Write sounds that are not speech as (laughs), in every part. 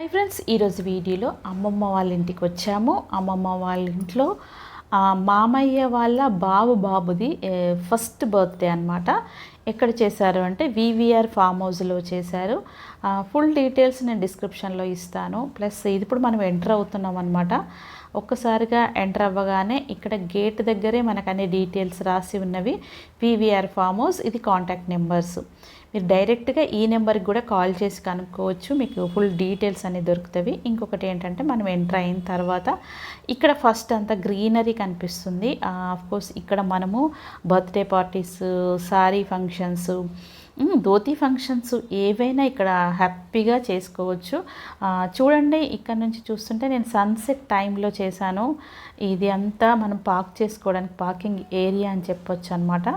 Hi friends ఈరోజు వీడియోలో అమ్మమ్మ వాళ్ళ ఇంటికి వచ్చాము. అమ్మమ్మ వాళ్ళ ఇంట్లో మామయ్య వాళ్ళ బాబు బాబుది ఫస్ట్ బర్త్డే అనమాట ఎక్కడ చేశారు అంటే వివిఆర్ ఫామ్ హౌస్లో చేశారు. ఫుల్ డీటెయిల్స్ నేను డిస్క్రిప్షన్లో ఇస్తాను. ప్లస్ ఇది ఇప్పుడు మనం ఎంటర్ అవుతున్నాం అనమాట ఒక్కసారిగా ఎంటర్ అవ్వగానే ఇక్కడ గేట్ దగ్గరే మనకు అన్ని డీటెయిల్స్ రాసి ఉన్నవి. వివిఆర్ ఫామ్ హౌస్ ఇది కాంటాక్ట్ నెంబర్స్ మీరు డైరెక్ట్గా ఈ నెంబర్కి కూడా కాల్ చేసి కనుక్కోవచ్చు. మీకు ఫుల్ డీటెయిల్స్ అనేవి దొరుకుతాయి ఇంకొకటి ఏంటంటే మనం ఎంటర్ అయిన తర్వాత ఇక్కడ ఫస్ట్ అంతా గ్రీనరీ కనిపిస్తుంది. ఆఫ్ కోర్స్ ఇక్కడ మనము birthday parties sorry functions dhoti functions ఏవైనా ఇక్కడ హ్యాపీగా చేసుకోవచ్చు. చూడండి ఇక్కడ నుంచి చూస్తుంటే నేను సన్సెట్ టైంలో చేశాను. ఇది అంతా మనం పార్క్ చేసుకోవడానికి పార్కింగ్ ఏరియా అని చెప్పొచ్చు అనమాట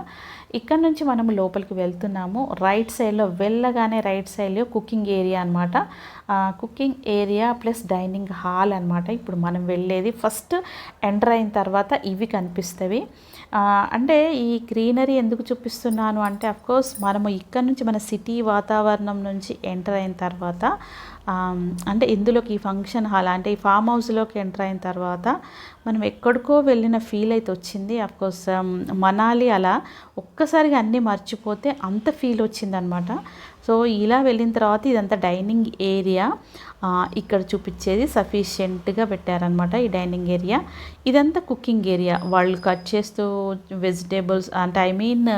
ఇక్కడ నుంచి మనం లోపలికి వెళ్తున్నాము. రైట్ సైడ్లో వెళ్ళగానే రైట్ సైడ్లో కుకింగ్ ఏరియా అనమాట cooking area plus dining hall అనమాట ఇప్పుడు మనం వెళ్ళేది ఫస్ట్ ఎంటర్ అయిన తర్వాత ఇవి కనిపిస్తవి. అంటే ఈ గ్రీనరీ ఎందుకు చూపిస్తున్నాను అంటే కోర్స్ మనము ఇక్కడ నుంచి మన సిటీ వాతావరణం నుంచి ఎంటర్ అయిన తర్వాత అంటే ఇందులోకి ఈ ఫంక్షన్ హాల్ అంటే ఈ ఫామ్ హౌస్లోకి ఎంటర్ అయిన తర్వాత మనం ఎక్కడికో వెళ్ళిన ఫీల్ అయితే వచ్చింది. కోర్స్ మనాలి అలా ఒక్కసారిగా అన్నీ మర్చిపోతే అంత ఫీల్ వచ్చిందనమాట సో ఇలా వెళ్ళిన తర్వాత ఇదంతా డైనింగ్ ఏరియా. ఇక్కడ చూపించేది సఫిషియెంట్గా పెట్టారనమాట ఈ డైనింగ్ ఏరియా. ఇదంతా కుకింగ్ ఏరియా. వాళ్ళు కట్ చేస్తూ వెజిటేబుల్స్ అంటే ఐ మీన్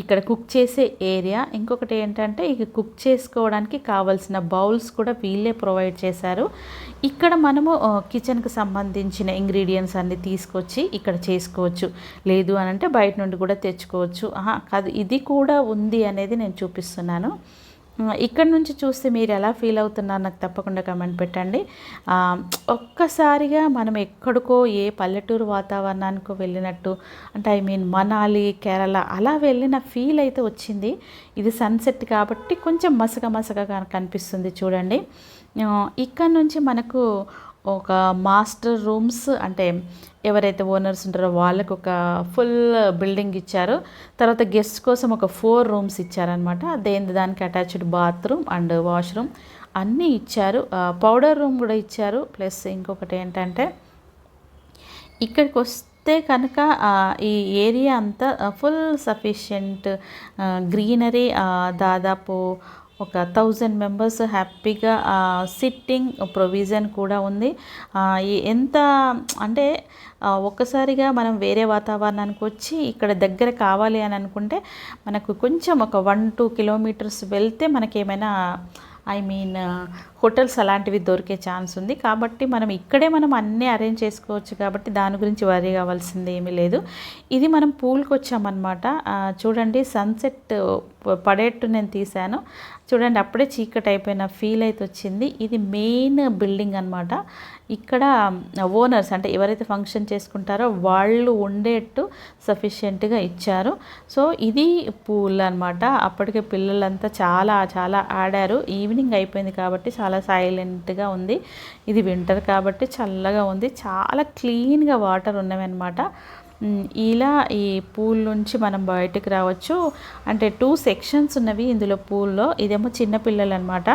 ఇక్కడ కుక్ చేసే ఏరియా. ఇంకొకటి ఏంటంటే ఇక కుక్ చేసుకోవడానికి కావాల్సిన బౌల్స్ కూడా వీళ్ళే ప్రొవైడ్ చేశారు. ఇక్కడ మనము కిచెన్కి సంబంధించిన ఇంగ్రీడియంట్స్ అన్ని తీసుకొచ్చి ఇక్కడ చేసుకోవచ్చు. లేదు అని అంటే బయట నుండి కూడా తెచ్చుకోవచ్చు. కాదు ఇది కూడా ఉంది అనేది నేను చూపిస్తున్నాను. ఇక్కడ నుంచి చూస్తే మీరు ఎలా ఫీల్ అవుతున్నారు నాకు తప్పకుండా కమెంట్ పెట్టండి. ఒక్కసారిగా మనం ఎక్కడికో ఏ పల్లెటూరు వాతావరణానికో వెళ్ళినట్టు అంటే ఐ మీన్ మనాలి కేరళ అలా వెళ్ళిన ఫీల్ అయితే వచ్చింది. ఇది సన్సెట్ కాబట్టి కొంచెం మసగ మసకగా కనిపిస్తుంది చూడండి. ఇక్కడ నుంచి మనకు ఒక మాస్టర్ రూమ్స్ అంటే ఎవరైతే ఓనర్స్ ఉంటారో వాళ్ళకు ఒక ఫుల్ బిల్డింగ్ ఇచ్చారు. తర్వాత గెస్ట్ కోసం ఒక ఫోర్ రూమ్స్ ఇచ్చారనమాట దేని దానికి అటాచ్డ్ బాత్రూమ్ అండ్ వాష్రూమ్ అన్నీ ఇచ్చారు. పౌడర్ రూమ్ కూడా ఇచ్చారు. ప్లస్ ఇంకొకటి ఏంటంటే ఇక్కడికి వస్తే కనుక ఈ ఏరియా అంతా ఫుల్ సఫిషియంట్ గ్రీనరీ దాదాపు ఒక థౌజండ్ మెంబర్స్ హ్యాపీగా సిట్టింగ్ ప్రొవిజన్ కూడా ఉంది. ఎంత అంటే ఒక్కసారిగా మనం వేరే వాతావరణానికి వచ్చి ఇక్కడ దగ్గర కావాలి అని అనుకుంటే మనకు కొంచెం ఒక వన్ టూ కిలోమీటర్స్ వెళ్తే మనకేమైనా ఐ మీన్ హోటల్స్ అలాంటివి దొరికే ఛాన్స్ ఉంది. కాబట్టి మనం ఇక్కడే మనం అన్నీ అరేంజ్ చేసుకోవచ్చు కాబట్టి దాని గురించి వరీ కావాల్సింది ఏమీ లేదు. ఇది మనం పూల్కి వచ్చామన్నమాట. చూడండి సన్సెట్ పడేట్టు నేను తీశాను. చూడండి అప్పుడే చీకటి అయిపోయిన ఫీల్ అయితే వచ్చింది. ఇది మెయిన్ బిల్డింగ్ అనమాట ఇక్కడ ఓనర్స్ అంటే ఎవరైతే ఫంక్షన్ చేసుకుంటారో వాళ్ళు ఉండేట్టు సఫిషియెంట్గా ఇచ్చారు. సో ఇది పూల్ అనమాట అప్పటికే పిల్లలంతా చాలా చాలా ఆడారు. ఈవినింగ్ అయిపోయింది కాబట్టి చాలా సైలెంట్గా ఉంది. ఇది వింటర్ కాబట్టి చల్లగా ఉంది. చాలా క్లీన్గా వాటర్ ఉన్నవి అనమాట ఇలా ఈ పూల్ నుంచి మనం బయటకు రావచ్చు. అంటే టూ సెక్షన్స్ ఉన్నవి ఇందులో పూల్లో. ఇదేమో చిన్నపిల్లలు అనమాట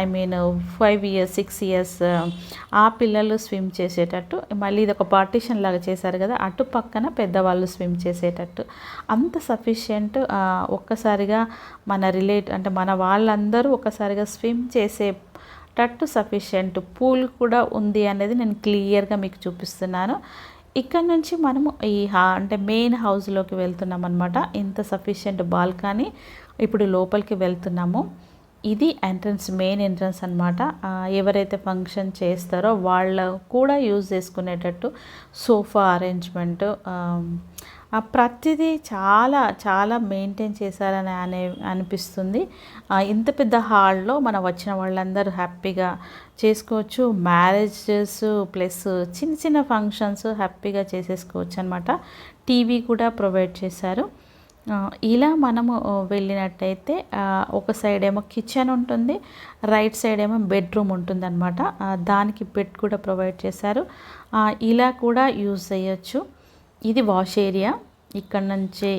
I mean five years six years ఆ పిల్లలు స్విమ్ చేసేటట్టు. మళ్ళీ ఇది ఒక పార్టీషన్ లాగా చేశారు కదా అటు పక్కన పెద్దవాళ్ళు స్విమ్ చేసేటట్టు. అంత సఫిషియెంట్ ఒక్కసారిగా మన రిలేట్ అంటే మన వాళ్ళందరూ ఒక్కసారిగా స్విమ్ చేసే టట్టు సఫిషియెంట్ పూల్ కూడా ఉంది అనేది నేను క్లియర్గా మీకు చూపిస్తున్నాను. ఇక్కడ నుంచి మనము ఈ హా అంటే మెయిన్ హౌస్లోకి వెళ్తున్నాం అనమాట ఇంత సఫిషియెంట్ బాల్కనీ ఇప్పుడు లోపలికి వెళ్తున్నాము. ఇది ఎంట్రన్స్ మెయిన్ ఎంట్రన్స్ అనమాట ఎవరైతే ఫంక్షన్ చేస్తారో వాళ్ళ కూడా యూజ్ చేసుకునేటట్టు సోఫా అరేంజ్మెంట్ ప్రతిదీ చాలా చాలా మెయింటైన్ చేశారని అనే అనిపిస్తుంది. ఇంత పెద్ద హాల్లో మనం వచ్చిన వాళ్ళందరూ హ్యాపీగా చేసుకోవచ్చు. మ్యారేజెస్ ప్లస్ చిన్న చిన్న ఫంక్షన్స్ హ్యాపీగా చేసేసుకోవచ్చు అనమాట టీవీ కూడా ప్రొవైడ్ చేశారు. ఇలా మనము వెళ్ళినట్టయితే ఒక సైడ్ ఏమో కిచెన్ ఉంటుంది రైట్ సైడ్ ఏమో బెడ్రూమ్ ఉంటుంది అనమాట దానికి బెడ్ కూడా ప్రొవైడ్ చేశారు. ఇలా కూడా యూజ్ చేయొచ్చు. ఇది వాష్ ఏరియా ఇక్కడ నుంచి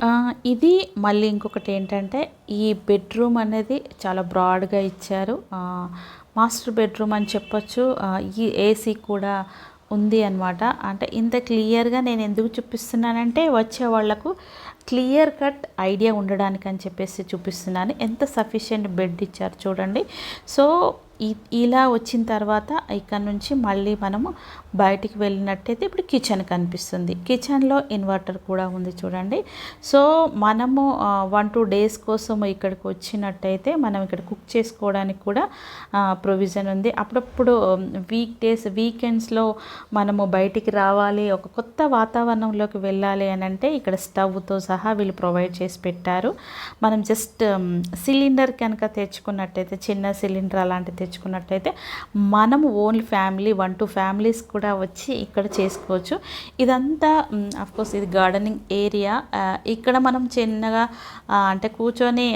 ఇది మళ్ళీ ఇంకొకటి ఏంటంటే ఈ బెడ్రూమ్ అనేది చాలా బ్రాడ్గా ఇచ్చారు. మాస్టర్ బెడ్రూమ్ అని చెప్పొచ్చు. ఈ ఏసీ కూడా ఉంది అనమాట అంటే ఇంత క్లియర్గా నేను ఎందుకు చూపిస్తున్నానంటే వచ్చే వాళ్ళకు క్లియర్ కట్ ఐడియా ఉండడానికి అని చెప్పేసి చూపిస్తున్నాను. ఎంత సఫిషియెంట్ బెడ్ ఇచ్చారు చూడండి. సో ఇలా వచ్చిన తర్వాత ఇక్కడ నుంచి మళ్ళీ మనము బయటికి వెళ్ళినట్టయితే ఇప్పుడు కిచెన్ కనిపిస్తుంది. కిచెన్లో ఇన్వర్టర్ కూడా ఉంది చూడండి. సో మనము వన్ టూ డేస్ కోసం ఇక్కడికి వచ్చినట్టయితే మనం ఇక్కడ కుక్ చేసుకోవడానికి కూడా ప్రొవిజన్ ఉంది. అప్పుడప్పుడు వీక్ డేస్ వీకెండ్స్లో మనము బయటికి రావాలి ఒక కొత్త వాతావరణంలోకి వెళ్ళాలి అని అంటే ఇక్కడ స్టవ్తో సహా వీళ్ళు ప్రొవైడ్ చేసి పెట్టారు. మనం జస్ట్ సిలిండర్ కనుక తెచ్చుకున్నట్టయితే చిన్న సిలిండర్ అలాంటిది తెచ్చుకున్నట్టయితే మనం only family one two families కూడా వచ్చి ఇక్కడ చేసుకోవచ్చు. ఇదంతా కోర్స్ ఇది గార్డెనింగ్ ఏరియా. ఇక్కడ మనం చిన్నగా అంటే కూర్చొని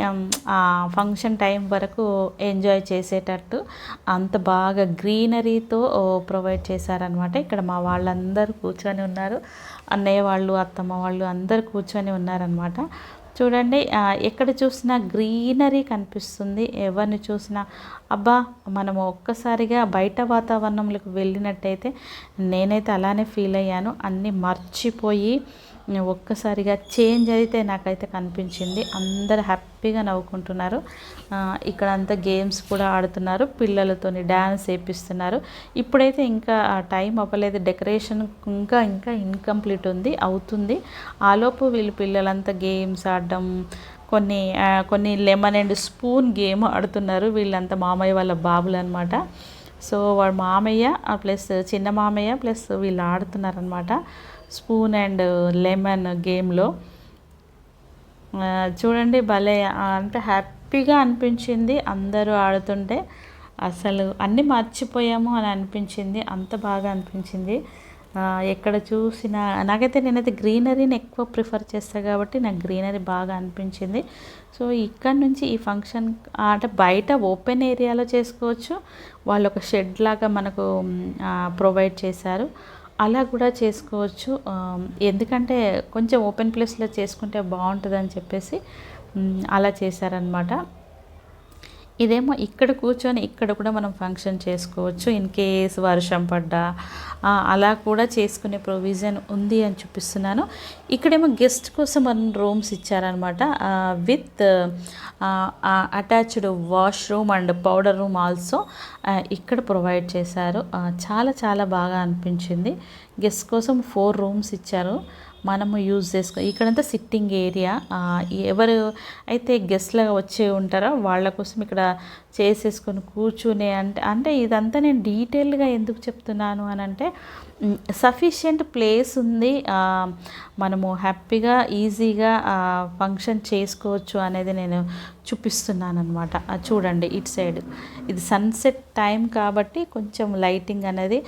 ఫంక్షన్ టైం వరకు ఎంజాయ్ చేసేటట్టు అంత బాగా గ్రీనరీతో ప్రొవైడ్ చేశారనమాట ఇక్కడ మా వాళ్ళందరూ కూర్చొని ఉన్నారు. అన్నయ్య వాళ్ళు అత్తమ్మ వాళ్ళు అందరు కూర్చొని ఉన్నారనమాట చూడండి ఎక్కడ చూసినా గ్రీనరీ కనిపిస్తుంది ఎవరిని చూసినా. అబ్బా మనము ఒక్కసారిగా బయట వాతావరణంలోకి వెళ్ళినట్టయితే నేనైతే అలానే ఫీల్ అయ్యాను. అన్నీ మర్చిపోయి ఒక్కసారిగా చేంజ్ అయితే నాకైతే కనిపించింది. అందరు హ్యాపీగా నవ్వుకుంటున్నారు. ఇక్కడ అంతా గేమ్స్ కూడా ఆడుతున్నారు. పిల్లలతోని డ్యాన్స్ వేపిస్తున్నారు. ఇప్పుడైతే ఇంకా టైం అవ్వలేదు. డెకరేషన్ ఇంకా ఇంకా ఇన్కంప్లీట్ ఉంది అవుతుంది. ఆలోపు వీళ్ళు పిల్లలంతా గేమ్స్ ఆడడం కొన్ని కొన్ని లెమన్ అండ్ స్పూన్ గేమ్ ఆడుతున్నారు. వీళ్ళంతా మామయ్య వాళ్ళ బాబులు అనమాట సో వాడు మామయ్య ప్లస్ చిన్న మామయ్య ప్లస్ వీళ్ళు ఆడుతున్నారనమాట స్పూన్ అండ్ లెమన్ గేమ్లో. చూడండి భలే అంటే హ్యాపీగా అనిపించింది అందరూ ఆడుతుంటే. అసలు అన్నీ మర్చిపోయాము అని అనిపించింది అంత బాగా అనిపించింది. ఎక్కడ చూసినా నాకైతే నేనైతే గ్రీనరీని ఎక్కువ ప్రిఫర్ చేస్తాను కాబట్టి నాకు గ్రీనరీ బాగా అనిపించింది. సో ఇక్కడ నుంచి ఈ ఫంక్షన్ అంటే బయట ఓపెన్ ఏరియాలో చేసుకోవచ్చు. వాళ్ళు ఒక షెడ్ లాగా మనకు ప్రొవైడ్ చేశారు. అలా కూడా చేసుకోవచ్చు. ఎందుకంటే కొంచెం ఓపెన్ ప్లేస్లో చేసుకుంటే బాగుంటుందని చెప్పేసి అలా చేశారనమాట ఇదేమో ఇక్కడ కూర్చొని ఇక్కడ కూడా మనం ఫంక్షన్ చేసుకోవచ్చు ఇన్ కేస్ వర్షం పడ్డా. అలా కూడా చేసుకునే ప్రొవిజన్ ఉంది అని చూపిస్తున్నాను. ఇక్కడేమో గెస్ట్ కోసం మనం రూమ్స్ ఇచ్చారనమాట with attached washroom and powder room also ఇక్కడ ప్రొవైడ్ చేశారు. చాలా చాలా బాగా అనిపించింది. గెస్ట్ కోసం ఫోర్ రూమ్స్ ఇచ్చారు. మనము యూజ్ చేసుకో ఇక్కడంతా సిట్టింగ్ ఏరియా. ఎవరు అయితే గెస్ట్లుగా వచ్చి ఉంటారో వాళ్ళ కోసం ఇక్కడ చేసేసుకొని కూర్చునే అంటే అంటే ఇదంతా నేను డీటెయిల్గా ఎందుకు చెప్తున్నాను అని అంటే సఫిషియంట్ ప్లేస్ ఉంది. మనము హ్యాపీగా ఈజీగా ఫంక్షన్ చేసుకోవచ్చు అనేది నేను చూపిస్తున్నాను అనమాట చూడండి ఇటు సైడ్. ఇది సన్సెట్ టైం కాబట్టి కొంచెం లైటింగ్ అనేది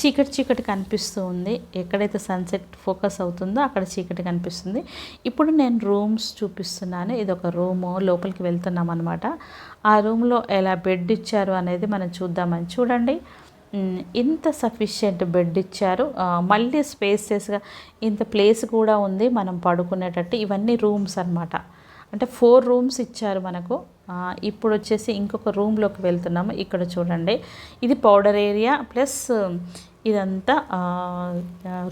చీకటి చీకటి కనిపిస్తూ ఉంది. ఎక్కడైతే సన్సెట్ ఫోకస్ అవుతుందో అక్కడ చీకటి కనిపిస్తుంది. ఇప్పుడు నేను రూమ్స్ చూపిస్తున్నాను. ఇది ఒక రూము. లోపలికి వెళ్తున్నాం అనమాట ఆ రూమ్లో ఎలా బెడ్ ఇచ్చారు అనేది మనం చూద్దామని చూడండి. ఇంత సఫిషియెంట్ బెడ్ ఇచ్చారు. మళ్ళీ స్పేసెస్గా ఇంత ప్లేస్ కూడా ఉంది మనం పడుకునేటట్టు. ఇవన్నీ రూమ్స్ అన్నమాట. అంటే ఫోర్ రూమ్స్ ఇచ్చారు మనకు. ఇప్పుడు వచ్చేసి ఇంకొక రూమ్లోకి వెళ్తున్నాము. ఇక్కడ చూడండి. ఇది పౌడర్ ఏరియా ప్లస్ ఇదంతా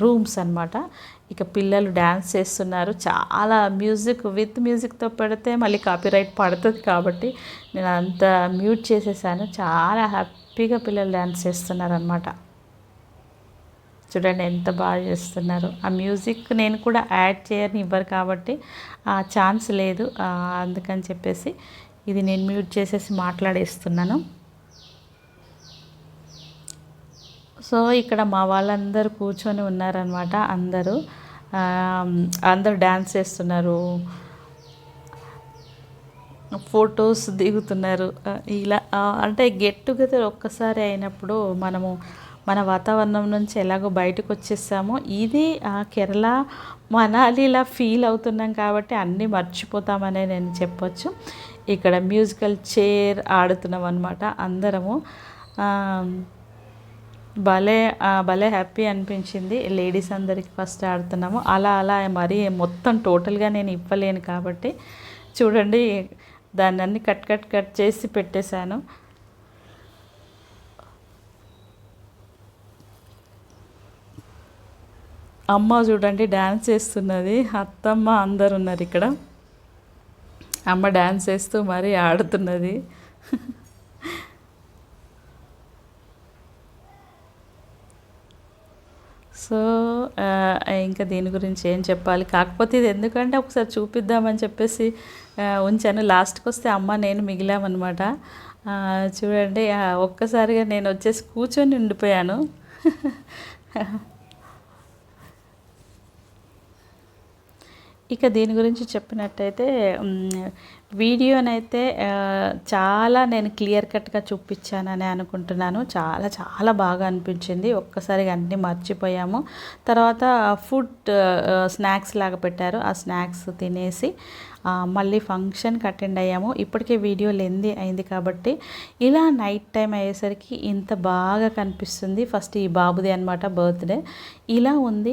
రూమ్స్ అన్నమాట. ఇక పిల్లలు డ్యాన్స్ చేస్తున్నారు. చాలా మ్యూజిక్ విత్ మ్యూజిక్తో పెడితే మళ్ళీ కాపీరైట్ పడుతుంది కాబట్టి నేను అంత మ్యూట్ చేసేసాను. చాలా హ్యాపీగా పిల్లలు డ్యాన్స్ చేస్తున్నారు అనమాట చూడండి ఎంత బాగా చేస్తున్నారు. ఆ మ్యూజిక్ నేను కూడా యాడ్ చేయని ఇవ్వరు కాబట్టి ఆ ఛాన్స్ లేదు. అందుకని చెప్పేసి ఇది నేను మ్యూట్ చేసేసి మాట్లాడేస్తున్నాను. సో ఇక్కడ మా వాళ్ళందరూ కూర్చొని ఉన్నారనమాట అందరూ. అందరూ డ్యాన్స్ చేస్తున్నారు. ఫొటోస్ దిగుతున్నారు. ఇలా అంటే గెట్ టుగెదర్ ఒక్కసారి అయినప్పుడు మనము మన వాతావరణం నుంచి ఎలాగో బయటకు వచ్చేసామో ఇది ఆ కేరళ మనాలి ఇలా ఫీల్ అవుతున్నాం కాబట్టి అన్నీ మర్చిపోతామనే నేను చెప్పొచ్చు. ఇక్కడ మ్యూజికల్ చైర్ ఆడుతున్నాం అనమాట అందరము భలే భలే హ్యాపీ అనిపించింది. లేడీస్ అందరికి ఫస్ట్ ఆడుతున్నాము. అలా అలా మరి మొత్తం టోటల్గా నేను ఇవ్వలేను కాబట్టి చూడండి దాన్ని అన్ని కట్ కట్ కట్ చేసి పెట్టేశాను. అమ్మ చూడండి డ్యాన్స్ చేస్తున్నది. అత్తమ్మ అందరు ఉన్నారు ఇక్కడ. అమ్మ డ్యాన్స్ చేస్తూ మరీ ఆడుతున్నది. (laughs) ఇంకా దీని గురించి ఏం చెప్పాలి? కాకపోతే ఇది ఎందుకంటే ఒకసారి చూపిద్దామని చెప్పేసి ఉంచాను. లాస్ట్కి వస్తే అమ్మ నేను మిగిలామన్నమాట. చూడండి ఒక్కసారిగా నేను వచ్చేసి కూర్చొని ఉండిపోయాను. (laughs) ఇక దీని గురించి చెప్పినట్టయితే వీడియోనైతే చాలా నేను క్లియర్ కట్గా చూపించానని అనుకుంటున్నాను. చాలా చాలా బాగా అనిపించింది. ఒక్కసారిగా అన్నీ మర్చిపోయాము. తర్వాత ఫుడ్ స్నాక్స్ లాగా పెట్టారు. ఆ స్నాక్స్ తినేసి మళ్ళీ ఫంక్షన్కి అటెండ్ అయ్యాము. ఇప్పటికే వీడియో లెంది అయింది కాబట్టి ఇలా నైట్ టైం అయ్యేసరికి ఇంత బాగా కనిపిస్తుంది. ఫస్ట్ ఈ బాబుది అనమాట బర్త్డే. ఇలా ఉంది.